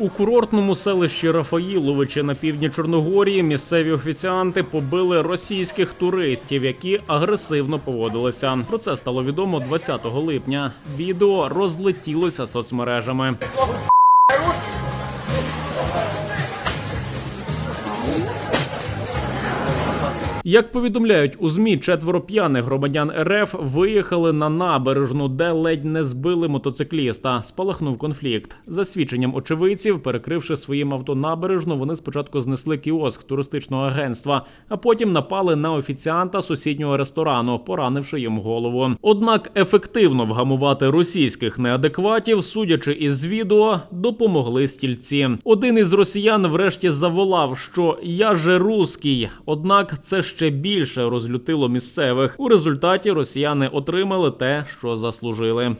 У курортному селищі Рафаїловичі на півдні Чорногорії місцеві офіціанти побили російських туристів, які агресивно поводилися. Про це стало відомо 20 липня. Відео розлетілося соцмережами. Як повідомляють у змі, четверо п'яних громадян РФ виїхали на набережну, де ледь не збили мотоцикліста. Спалахнув конфлікт. За свідченням очевидців, перекривши своїм авто набережну, вони спочатку знесли кіоск туристичного агентства, а потім напали на офіціанта сусіднього ресторану, поранивши йому голову. Однак ефективно вгамувати російських неадекватів, судячи із відео, допомогли стільці. Один із росіян врешті заволав, що я же руський. Однак це ще більше розлютило місцевих. У результаті росіяни отримали те, що заслужили.